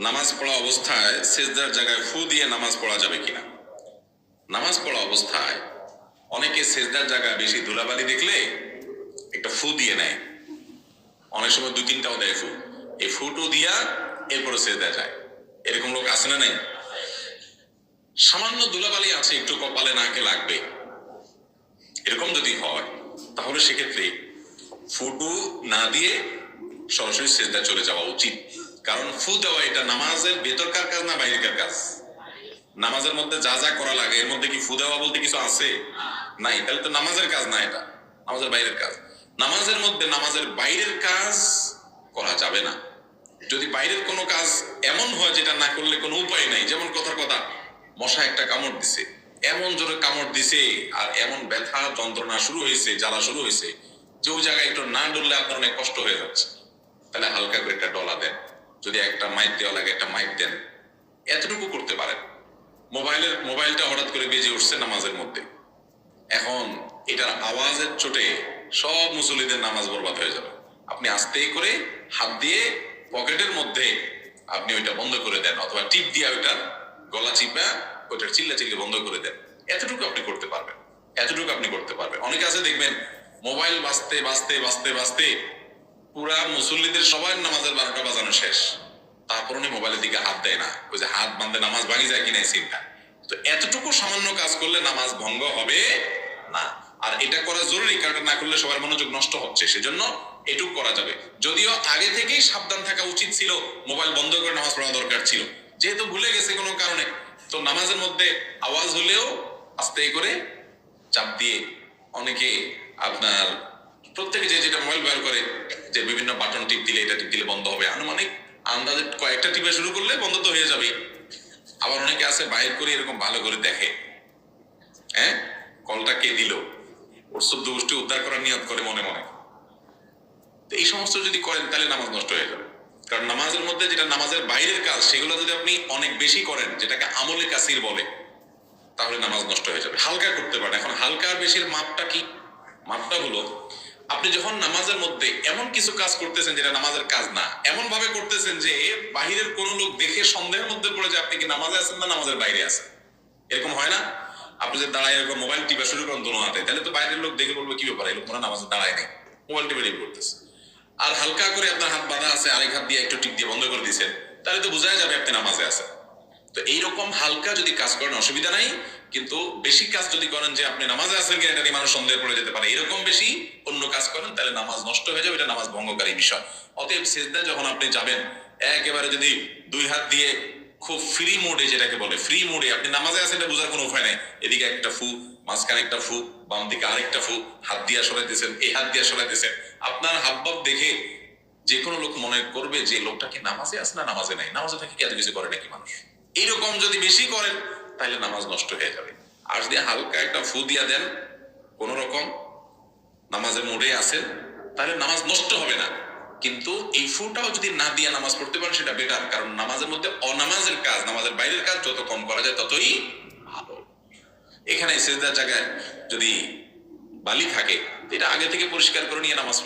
নামাজ পড়া অবস্থায় সেজদার জায়গায় ফু দিয়ে নামাজ পড়া যাবে কিনা? নামাজ পড়া অবস্থায় অনেকে সেজদার জায়গায় বেশি ধুলাবালি দেখলে একটা ফু দিয়ে নেয়। অনেক সময় দু তিনটাও দেয় ফু। এই ফুটো দিয়া এরপরে সেজদা যায়। এরকম লোক আছে না নাই? সামান্য ধুলাবালি আছে, একটু কপালে নাকে লাগবে। এরকম যদি হয়, তাহলে সেক্ষেত্রে ফুটু না দিয়ে সরাসরি সেজদা চলে যাওয়া উচিত। কারণ ফু দেওয়া এটা নামাজের ভেতরকার কাজ না বাইরেকার কাজ? নামাজের মধ্যে যা যা করা লাগে, এর মধ্যে কি ফু দেওয়া বলতে কিছু আছে? নাই, তাহলে তো নামাজের কাজ না এটা, নামাজের বাইরের কাজ। নামাজের মধ্যে নামাজের বাইরের কাজ করা যাবে না। যদি বাইরের কোনো কাজ এমন হয় যেটা না করলে কোনো উপায় নাই, যেমন কথার কথা মশা একটা কামড় দিছে, এমন জোরে কামড় দিছে আর এমন ব্যথা, যন্ত্রণা শুরু হয়েছে, জ্বালা শুরু হয়েছে, যে ওই জায়গায় একটু না ডললে আপনার অনেক কষ্ট হয়ে যাচ্ছে। তাহলে হালকা করে একটা ডলা দেন। যদি একটা মাইক দেওয়া লাগে, একটা মাইক দেন। এতটুকু করতে পারেন। মোবাইলের, মোবাইলটা হঠাৎ করে বেজে উঠছে নামাজের মধ্যে। এখন এটার আওয়াজের চোটে সব মুসল্লিদের নামাজ বরবাদ হয়ে যাবে। আপনি আস্তে করে হাত দিয়ে পকেটের মধ্যে আপনি ওইটা বন্ধ করে দেন, অথবা টিপ দিয়ে ওইটা গলা চিপা, ওইটার চিল্লা চিল্লি বন্ধ করে দেন। এতটুকু আপনি করতে পারবেন। এতটুকু আপনি করতে পারবেন। অনেকে আছে দেখবেন মোবাইল বাঁচতে বাঁচতে বাঁচতে বাজতে পুরা মুসল্লিদের সবার নামাজের বারোটা বাজানো শেষ। তারপর উনি মোবাইলের দিকে হাত দেয় না। ওই যে হাত বাঁধে নামাজ ভাঙি যায় কিনা এই তো এতটুকু সামান্য কাজ করলে নামাজ ভঙ্গ হবে না। আর এটা করা জরুরি, কারণ না করলে সবার মনোযোগ নষ্ট হচ্ছে। সেজন্য এটুকু করা যাবে। যদিও আগে থেকেই সাবধান থাকা উচিত ছিল, মোবাইল বন্ধ করে নামাজ পড়া দরকার ছিল। যেহেতু ভুলে গেছে কোনো কারণে। তো নামাজের মধ্যে আওয়াজ হলেও আস্তে করে চাপ দিয়ে অনেকে আপনার প্রত্যেকে যে যেটা মোবাইল ব্যবহার করে যে বিভিন্ন বাটন টিপ দিলে এটা টিপ দিলে বন্ধ হবে। আনুমানিক আন্দাজে কয়েকটা টিপে শুরু করলে বন্ধ তো হয়ে যাবে। আবার অনেকে আছে, বাইর করে এরকম ভালো করে দেখে। হ্যাঁ? কলটা কে দিল? ওর সদ্য গোষ্ঠী উদ্ধার করার নিয়ত করে মনে মনে। এই সমস্ত যদি করেন, তাহলে নামাজ নষ্ট হয়ে যাবে। কারণ নামাজের মধ্যে যেটা নামাজের বাইরের কাজ, সেগুলো যদি আপনি অনেক বেশি করেন, যেটাকে আমলে কাসির বলে, তাহলে নামাজ নষ্ট হয়ে যাবে। হালকা করতে পারেন। এখন হালকা বেশির মাপটা কি? মাপটা হলো আপনি যখন নামাজের মধ্যে এমন কিছু কাজ করতেছেন যেটা নামাজের কাজ না এমন ভাবে করতেছেন যে বাহিরের কোন লোক দেখে সন্দেহের মধ্যে পড়ে যে আপনি কি নামাজে আছেন না নামাজের বাইরে আছেন। এরকম হয় না? আপনি যে দাঁড়ায় এরকম মোবাইল টিপা শুরু করেন দোনো হাতে, তাহলে তো বাইরের লোক দেখে বলবে, কি ব্যাপার? লোক মনে নামাজে দাঁড়ায় নেই। মোবাইল টিপে টিপ করতেছে। আর হালকা করে আপনার হাত বাঁধা আছে, আরেক হাত দিয়ে একটু টিপ দিয়ে বন্ধ করে দিয়েছেন, তাহলে তো বোঝাই যাবে আপনি নামাজে আছেন। তো এইরকম হালকা যদি কাজ করেন, অসুবিধা নাই। কিন্তু বেশি কাজ যদি করেন যে আপনি নামাজে আছেন কিনা, এটা নিয়ে মানুষ সন্দেহ পড়ে যেতে পারে। এরকম বেশি অন্য কাজ করেন, তাহলে নামাজ নষ্ট হয়ে যাবে, এটা নামাজ ভঙ্গকারী বিষয়। অতএব সেজদা যখন আপনি যাবেন, একেবারে যদি দুই হাত দিয়ে খুব ফ্রি মোডে যেটাকে বলে ফ্রি মোডে আপনি নামাজে আছেন, এটা বোঝার কোনো উপায় নাই। এদিকে একটা ফু, মাঝখানে একটা ফু, বাম দিকে আরেকটা ফু, হাত দিয়ে সরাই সরাইতেছেন, এই হাত দিয়ে সরাইতেছেন। আপনার হাবভাব দেখে যে কোনো লোক মনে করবে যে লোকটা কি নামাজে আছে না নামাজে নাই? নামাজে থাকে কি এত কিছু করে নাকি মানুষ? এইরকম যদি বেশি করেন তাহলে নামাজ নষ্ট হয়ে যাবে। আর যদি হালকা একটা ফু দিয়া দেন, কোন রকম। নামাজের মোড়ে আসেন তাহলে নামাজ নষ্ট হবে না। কিন্তু এই ফুটাও যদি না দিয়ে নামাজ পড়তে পারেন, সেটা বেটার কারণ নামাজের মধ্যে অনামাজের কাজ, নামাজের বাইরের কাজ যত কম করা যায়, ততই ভালো। এখানে সেজদার জায়গায় যদি বালি থাকে, এটা আগে থেকে পরিষ্কার করে নিয়ে নামাজ